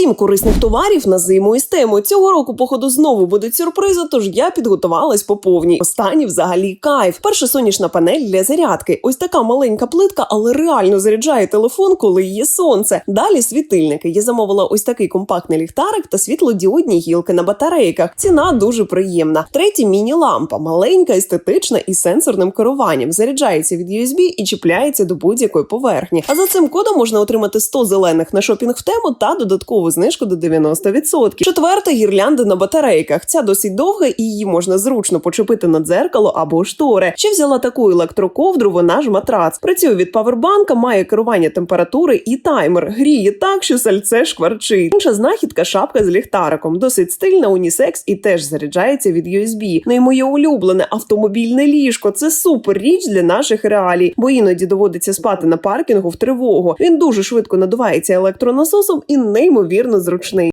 Сім корисних товарів на зиму із тему. Цього року, походу, знову будуть сюрпризи, тож я підготувалась по повній. Останні взагалі кайф. Перша сонячна панель для зарядки. Ось така маленька плитка, але реально заряджає телефон, коли є сонце. Далі світильники. Я замовила ось такий компактний ліхтарик та світлодіодні гілки на батарейках. Ціна дуже приємна. Третє міні-лампа, маленька, естетична і сенсорним керуванням. Заряджається від USB і чіпляється до будь-якої поверхні. А за цим кодом можна отримати 100 зелених на шопінг в тему та знижку до 90%. Четверта гірлянда на батарейках. Ця досить довга і її можна зручно почепити на дзеркало або штори. Ще взяла таку електроковдру, вона ж матрац. Працює від павербанка, має керування температури і таймер. Гріє так, що сальце шкварчить. Інша знахідка шапка з ліхтариком. Досить стильна, унісекс і теж заряджається від USB. Ну і моє улюблене автомобільне ліжко. Це супер річ для наших реалій, бо іноді доводиться спати на паркінгу в тривогу. Він дуже швидко надувається електронасосом і неймовірно зручний.